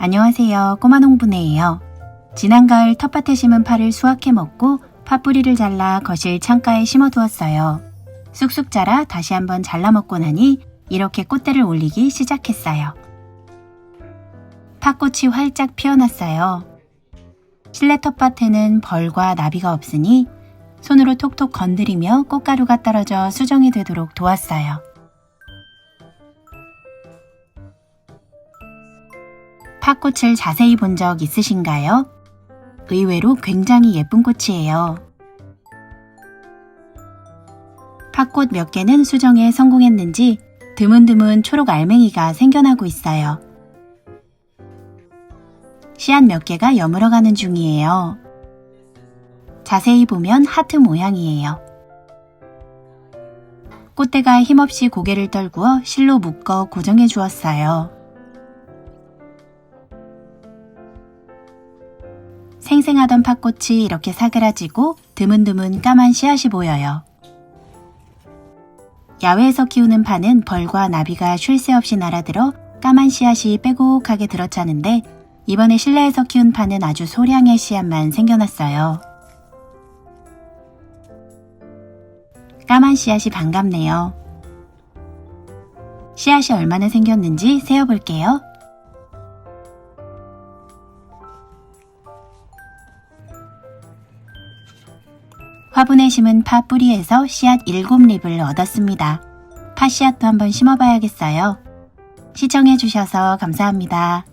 안녕하세요. 꼬마 농부네예요. 지난 가을 텃밭에 심은 파를 수확해 먹고 팥뿌리를 잘라 거실 창가에 심어 두었어요. 쑥쑥 자라 다시 한번 잘라 먹고 나니 이렇게 꽃대를 올리기 시작했어요. 팥꽃이 활짝 피어났어요. 실내 텃밭에는 벌과 나비가 없으니 손으로 톡톡 건드리며 꽃가루가 떨어져 수정이 되도록 도왔어요. 팥꽃을 자세히 본 적 있으신가요? 의외로 굉장히 예쁜 꽃이에요. 팥꽃 몇 개는 수정에 성공했는지 드문드문 초록 알맹이가 생겨나고 있어요. 씨앗 몇 개가 여물어가는 중이에요. 자세히 보면 하트 모양이에요. 꽃대가 힘없이 고개를 떨구어 실로 묶어 고정해 주었어요. 생생하던 팥꽃이 이렇게 사그라지고 드문드문 까만 씨앗이 보여요. 야외에서 키우는 파는 벌과 나비가 쉴 새 없이 날아들어 까만 씨앗이 빼곡하게 들어차는데 이번에 실내에서 키운 파는 아주 소량의 씨앗만 생겨났어요. 까만 씨앗이 반갑네요. 씨앗이 얼마나 생겼는지 세어볼게요. 화분에 심은 파 뿌리에서 씨앗 7립을 얻었습니다. 파 씨앗도 한번 심어봐야겠어요. 시청해주셔서 감사합니다.